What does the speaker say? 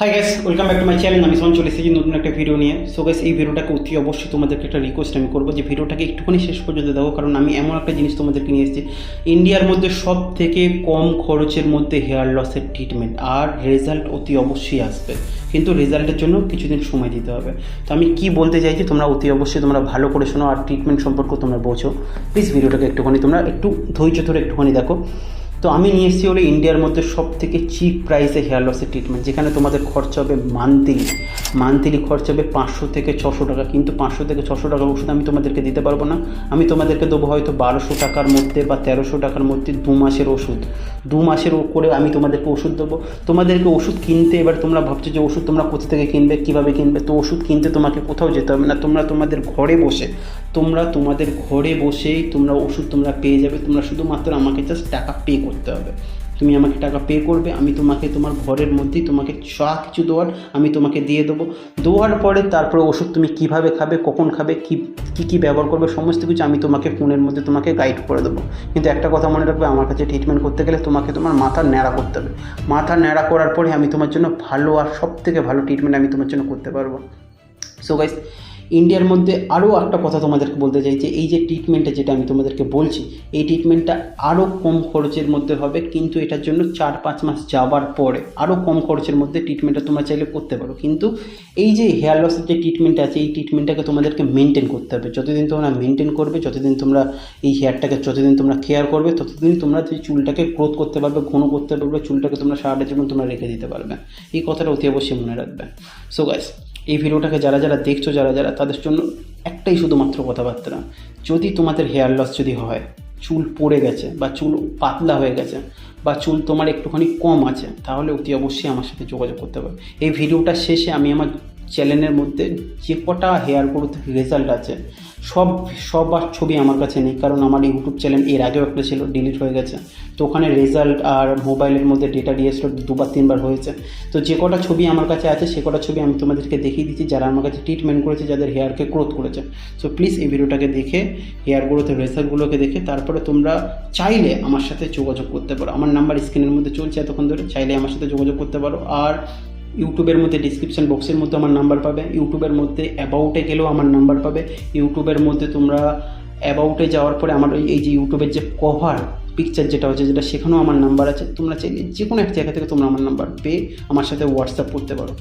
Hi guys welcome back to my channel আমি চলে এসেছি নতুন একটা ভিডিও নিয়ে। সো গ্যাস এই ভিডিওটাকে অতি অবশ্যই তোমাদেরকে একটা রিকোয়েস্ট আমি করব যে ভিডিওটাকে একটুখানি শেষ পর্যন্ত দেখো, কারণ আমি এমন একটা জিনিস তোমাদেরকে নিয়ে এসেছি। ইন্ডিয়ার মধ্যে সব থেকে কম খরচের মধ্যে হেয়ার লসের ট্রিটমেন্ট আর রেজাল্ট অতি অবশ্যই আসবে। কিন্তু রেজাল্টের জন্য কিছুদিন সময় দিতে হবে। তো আমি কি বলতে চাইছি, তোমরা অতি অবশ্যই তোমরা ভালো করে শোনো, আর ট্রিটমেন্ট সম্পর্কে তোমরা বোঝো। প্লিজ ভিডিওটাকে একটুখানি তোমরা একটু ধৈর্য ধরে একটুখানি দেখো। তো আমি নিয়ে এসেছি হলো ইন্ডিয়ার মধ্যে সব থেকে চিপ প্রাইসে হেয়ার লসের ট্রিটমেন্ট যেখানে তোমাদের খরচা হবে মান্থলি মান্থলি খরচা হবে পাঁচশো থেকে ছশো টাকা। কিন্তু পাঁচশো থেকে ছশো টাকার ওষুধ আমি তোমাদেরকে দিতে পারব না। আমি তোমাদেরকে দেবো হয়তো বারোশো টাকার মধ্যে বা তেরোশো টাকার মধ্যে দু মাসের ওষুধ। দু মাসের করে আমি তোমাদেরকে ওষুধ দেবো। তোমাদেরকে ওষুধ কিনতে এবার তোমরা ভাবছ যে ওষুধ তোমরা কোথা থেকে কিনবে, কীভাবে কিনবে? তো ওষুধ কিনতে তোমাকে কোথাও যেতে হবে না। তোমরা তোমাদের ঘরে বসে, তোমরা তোমাদের ঘরে বসেই তোমরা ওষুধ তোমরা পেয়ে যাবে। তোমরা শুধুমাত্র আমাকে জাস্ট টাকা পে করতে হবে। তুমি আমাকে টাকা পে করবে, আমি তোমাকে তোমার ঘরের মধ্যেই তোমাকে যা কিছু দেওয়ার আমি তোমাকে দিয়ে দেবো। দেওয়ার পরে তারপরে ওষুধ তুমি কীভাবে খাবে, কখন খাবে, কী কী কী ব্যবহার করবে, সমস্ত কিছু আমি তোমাকে ফোনের মধ্যে তোমাকে গাইড করে দেবো। কিন্তু একটা কথা মনে রাখবে, আমার কাছে ট্রিটমেন্ট করতে গেলে তোমাকে তোমার মাথা ন্যাড়া করতে হবে। মাথা ন্যাড়া করার পরে আমি তোমার জন্য ভালো আর সব থেকে ভালো ট্রিটমেন্ট আমি তোমার জন্য করতে পারব। সো গাইস ইন্ডিয়ার মধ্যে আরও একটা কথা তোমাদেরকে বলতে চাই যে, এই যে ট্রিটমেন্টটা যেটা আমি তোমাদেরকে বলছি, এই ট্রিটমেন্টটা আরও কম খরচের মধ্যে হবে, কিন্তু এটার জন্য চার পাঁচ মাস যাওয়ার পরে আরও কম খরচের মধ্যে ট্রিটমেন্টটা তোমরা চাইলে করতে পারো। কিন্তু এই যে হেয়ার লসের যে ট্রিটমেন্ট আছে, এই ট্রিটমেন্টটাকে তোমাদেরকে মেনটেন করতে হবে। যতদিন তোমরা মেনটেন করবে, যতদিন তোমরা এই হেয়ারটাকে যতদিন তোমরা কেয়ার করবে, ততদিন তোমরা যে চুলটাকে গ্রোথ করতে পারবে, ঘন করতে পারবে, চুলটাকে তোমরা সারাটা জীবন তোমরা রেখে দিতে পারবে। এই কথাটা অতি অবশ্যই মনে রাখবে। সো গাইস এই ভিডিওটাকে যারা যারা দেখছ, যারা যারা, তাদের জন্য একটাই শুধুমাত্র কথাবার্তা। যদি তোমাদের হেয়ার লস যদি হয়, চুল পড়ে গেছে বা চুল পাতলা হয়ে গেছে বা চুল তোমার একটুখানি কম আছে, তাহলে অতি অবশ্যই আমার সাথে যোগাযোগ করতে পারবে এই ভিডিওটা শেষে আমি আমার চ্যানেলের মধ্যে যে কটা হেয়ার গ্রোথ রেজাল্ট আছে, সব সব আর ছবি আমার কাছে নেই, কারণ আমার ইউটিউব চ্যানেল এর আগেও একটা ছিল ডিলিট হয়ে গেছে। তো ওখানে রেজাল্ট আর মোবাইলের মধ্যে ডেটা ডিএসএল দুবার, তিনবার হয়েছে। তো যে কটা ছবি আমার কাছে আছে, সে কটা ছবি আমি তোমাদেরকে দেখিয়ে দিচ্ছি, যারা আমার কাছে ট্রিটমেন্ট করেছে, যাদের হেয়ারকে গ্রোথ করেছে। সো প্লিজ এই ভিডিওটাকে দেখে হেয়ার গ্রোথের রেজাল্টগুলোকে দেখে, তারপরে তোমরা চাইলে আমার সাথে যোগাযোগ করতে পারো। আমার নাম্বার স্ক্রিনের মধ্যে চলছে এতক্ষণ ধরে, চাইলে আমার সাথে যোগাযোগ করতে পারো। আর ইউটিউবের মধ্যে ডিসক্রিপশন বক্সের মধ্যে আমার নাম্বার পাবে, ইউটিউবের মধ্যে অ্যাবাউটে গেলেও আমার নাম্বার পাবে। ইউটিউবের মধ্যে তোমরা অ্যাবাউটে যাওয়ার পরে আমার এই যে ইউটিউবের যে কভার পিকচার যেটা হচ্ছে, যেটা সেখানেও আমার নাম্বার আছে। তোমরা চাইলে যে কোনো এক জায়গা থেকে তোমরা আমার নাম্বার পেয়ে আমার সাথে হোয়াটসঅ্যাপ করতে পারো।